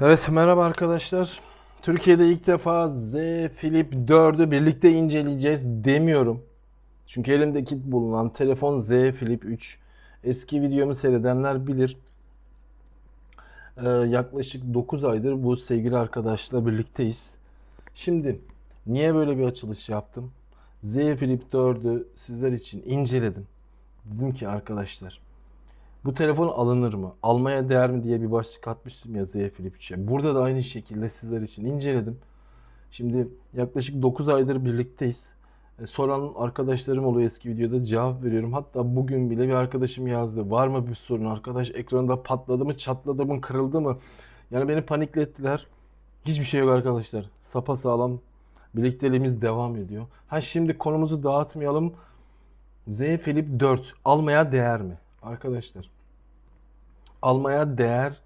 Evet merhaba arkadaşlar. Türkiye'de ilk defa Z Flip 4'ü birlikte inceleyeceğiz demiyorum. Çünkü elimdeki bulunan telefon Z Flip 3. Eski videomu seyredenler bilir. Ee, yaklaşık 9 aydır bu sevgili arkadaşla birlikteyiz. Şimdi niye böyle bir açılış yaptım? Z Flip 4'ü sizler için inceledim. Dedim ki arkadaşlar bu telefon alınır mı? Almaya değer mi diye bir başlık atmıştım ya Z Flip 3'e. Burada da aynı şekilde sizler için inceledim. Şimdi yaklaşık 9 aydır birlikteyiz. E, soran arkadaşlarım oluyor eski videoda cevap veriyorum. Hatta bugün bile bir arkadaşım yazdı. Var mı bir sorun arkadaş? Ekranda patladı mı, çatladı mı, kırıldı mı? Yani beni paniklettiler. Hiçbir şey yok arkadaşlar. Sapa sağlam birlikteliğimiz devam ediyor. Ha şimdi konumuzu dağıtmayalım. Z Flip 4 almaya değer mi? Arkadaşlar almaya değer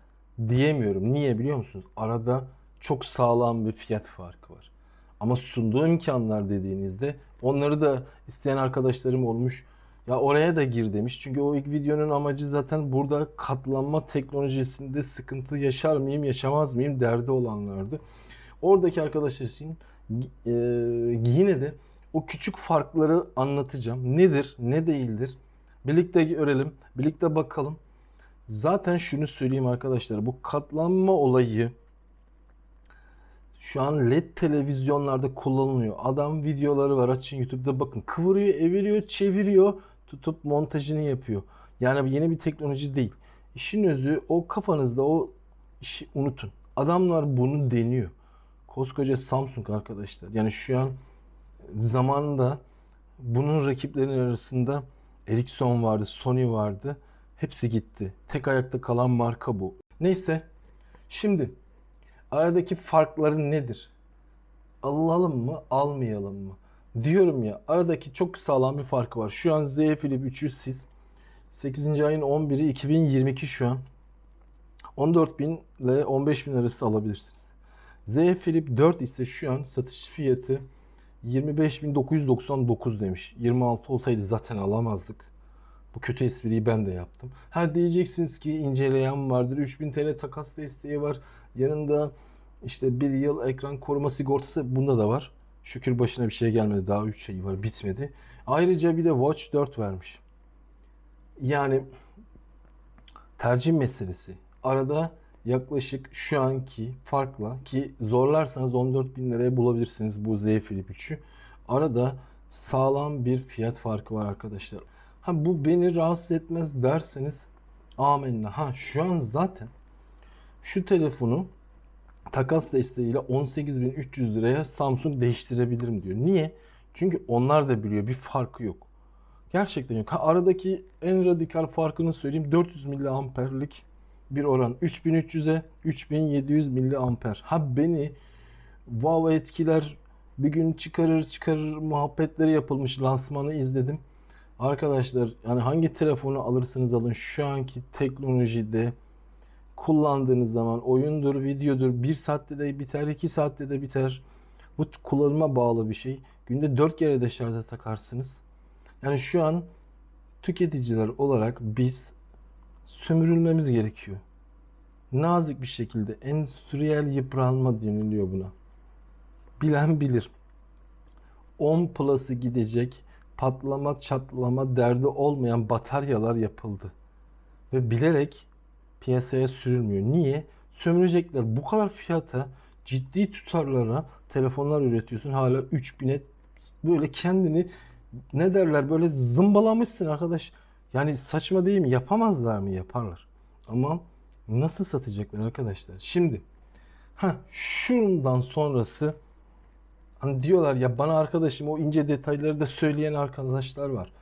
diyemiyorum. Niye biliyor musunuz? Arada çok sağlam bir fiyat farkı var. Ama sunduğu imkanlar dediğinizde onları da isteyen arkadaşlarım olmuş. Ya oraya da gir demiş. Çünkü o ilk videonun amacı zaten burada katlanma teknolojisinde sıkıntı yaşar mıyım, yaşamaz mıyım derdi olanlardı. Oradaki arkadaşlar için e, yine de o küçük farkları anlatacağım. Nedir, ne değildir? Birlikte görelim, birlikte bakalım. Zaten şunu söyleyeyim arkadaşlar. Bu katlanma olayı şu an LED televizyonlarda kullanılıyor. Adam videoları var açın YouTube'da bakın. Kıvırıyor, eviriyor, çeviriyor. Tutup montajını yapıyor. Yani yeni bir teknoloji değil. İşin özü o kafanızda o işi unutun. Adamlar bunu deniyor. Koskoca Samsung arkadaşlar. Yani şu an zamanında bunun rakiplerinin arasında Ericsson vardı, Sony vardı. Hepsi gitti. Tek ayakta kalan marka bu. Neyse. Şimdi aradaki farkları nedir? Alalım mı, almayalım mı? Diyorum ya aradaki çok sağlam bir farkı var. Şu an Z Flip 3'ü siz 8. ayın 11'i 2022 şu an 14.000 ile 15.000 arası alabilirsiniz. Z Flip 4 ise şu an satış fiyatı 25.999 demiş. 26 olsaydı zaten alamazdık. Bu kötü espriyi ben de yaptım. Ha diyeceksiniz ki inceleyen vardır. 3000 TL takas desteği var. Yanında işte bir yıl ekran koruma sigortası bunda da var. Şükür başına bir şey gelmedi. Daha 3 şey var bitmedi. Ayrıca bir de Watch 4 vermiş. Yani tercih meselesi. Arada yaklaşık şu anki farkla ki zorlarsanız 14 bin liraya bulabilirsiniz bu Z Flip 3'ü. Arada sağlam bir fiyat farkı var arkadaşlar. Ha bu beni rahatsız etmez derseniz amenna. Ha şu an zaten şu telefonu takas desteğiyle 18.300 liraya Samsung değiştirebilirim diyor. Niye? Çünkü onlar da biliyor bir farkı yok. Gerçekten yok. Ha, aradaki en radikal farkını söyleyeyim. 400 miliamperlik bir oran. 3300'e 3700 miliamper. Ha beni wow etkiler bir gün çıkarır çıkarır muhabbetleri yapılmış lansmanı izledim. Arkadaşlar yani hangi telefonu alırsınız alın şu anki teknolojide kullandığınız zaman oyundur, videodur bir saatte de biter, iki saatte de biter. Bu kullanıma bağlı bir şey. Günde 4 kere de şarja takarsınız. Yani şu an tüketiciler olarak biz sömürülmemiz gerekiyor. Nazik bir şekilde endüstriyel yıpranma deniliyor buna. Bilen bilir. 10 Plus'ı gidecek patlama çatlama derdi olmayan bataryalar yapıldı. Ve bilerek piyasaya sürülmüyor. Niye? Sömürecekler. Bu kadar fiyata ciddi tutarlara telefonlar üretiyorsun. Hala 3000'e böyle kendini ne derler böyle zımbalamışsın arkadaş. Yani saçma değil mi? Yapamazlar mı? Yaparlar. Ama nasıl satacaklar arkadaşlar? Şimdi ha şundan sonrası Hani diyorlar ya bana arkadaşım o ince detayları da söyleyen arkadaşlar var.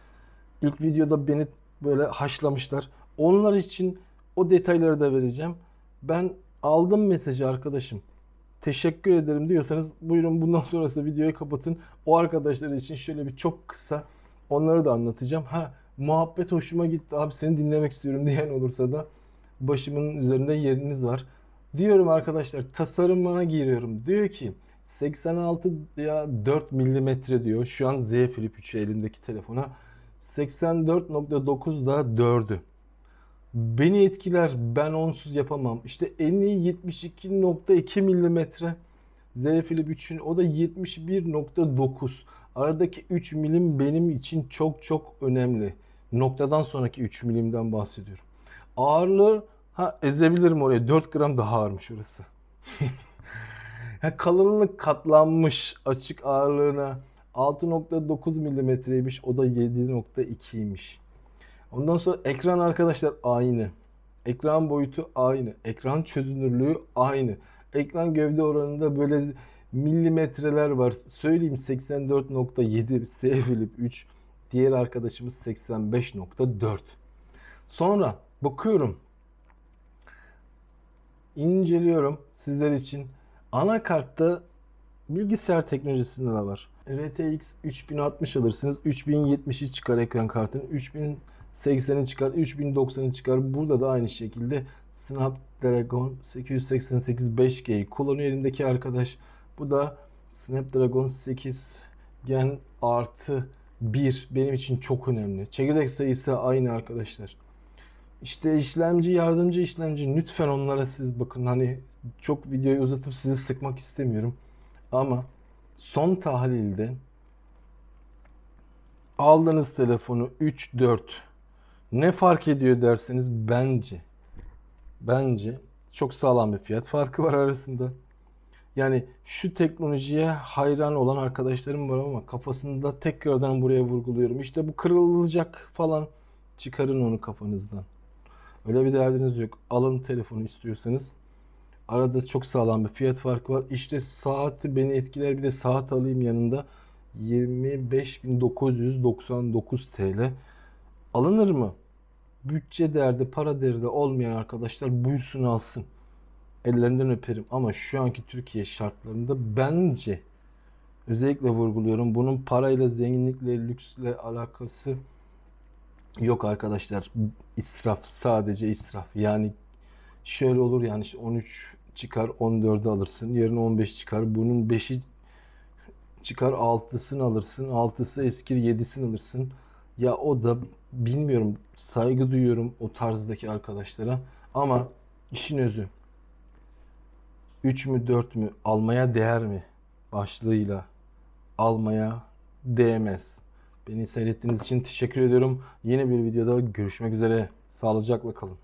İlk videoda beni böyle haşlamışlar. Onlar için o detayları da vereceğim. Ben aldım mesajı arkadaşım. Teşekkür ederim diyorsanız buyurun bundan sonrası videoyu kapatın. O arkadaşlar için şöyle bir çok kısa onları da anlatacağım. Ha muhabbet hoşuma gitti abi seni dinlemek istiyorum diyen olursa da başımın üzerinde yeriniz var. Diyorum arkadaşlar tasarımına giriyorum. Diyor ki 86 ya 4 milimetre diyor. Şu an Z Flip 3 elindeki telefona. 84.9 da 4'ü. Beni etkiler. Ben onsuz yapamam. İşte en iyi 72.2 milimetre. Z Flip 3'ün o da 71.9. Aradaki 3 milim benim için çok çok önemli. Noktadan sonraki 3 milimden bahsediyorum. Ağırlığı ha ezebilirim oraya. 4 gram daha ağırmış orası. ha, kalınlık katlanmış açık ağırlığına 6.9 milimetreymiş. O da 7.2'ymiş. Ondan sonra ekran arkadaşlar aynı. Ekran boyutu aynı. Ekran çözünürlüğü aynı. Ekran gövde oranında böyle milimetreler var. Söyleyeyim 84.7 S Flip 3. Diğer arkadaşımız 85.4. Sonra bakıyorum. inceliyorum sizler için. Anakartta bilgisayar teknolojisinde de var. RTX 3060 alırsınız. 3070'i çıkar ekran kartının. 3080'i çıkar. 3090'ı çıkar. Burada da aynı şekilde Snapdragon 888 5G'yi kullanıyor elimdeki arkadaş. Bu da Snapdragon 8 Gen artı 1 benim için çok önemli. Çekirdek sayısı aynı arkadaşlar. İşte işlemci, yardımcı işlemci lütfen onlara siz bakın. Hani çok videoyu uzatıp sizi sıkmak istemiyorum. Ama son tahlilde aldığınız telefonu 3-4 ne fark ediyor derseniz bence bence çok sağlam bir fiyat farkı var arasında. Yani şu teknolojiye hayran olan arkadaşlarım var ama kafasında tekrardan buraya vurguluyorum. İşte bu kırılacak falan çıkarın onu kafanızdan. Öyle bir derdiniz yok. Alın telefonu istiyorsanız. Arada çok sağlam bir fiyat farkı var. İşte saati beni etkiler. Bir de saat alayım yanında. 25.999 TL. Alınır mı? Bütçe derdi, para derdi olmayan arkadaşlar buyursun alsın. Ellerinden öperim. Ama şu anki Türkiye şartlarında bence özellikle vurguluyorum. Bunun parayla, zenginlikle, lüksle alakası yok arkadaşlar. İsraf. Sadece israf. Yani şöyle olur yani işte 13 çıkar 14'ü alırsın. Yarın 15 çıkar. Bunun 5'i çıkar 6'sını alırsın. 6'sı eskir 7'sini alırsın. Ya o da bilmiyorum saygı duyuyorum o tarzdaki arkadaşlara. Ama işin özü 3 mü 4 mü almaya değer mi başlığıyla almaya değmez. Beni seyrettiğiniz için teşekkür ediyorum. Yeni bir videoda görüşmek üzere. Sağlıcakla kalın.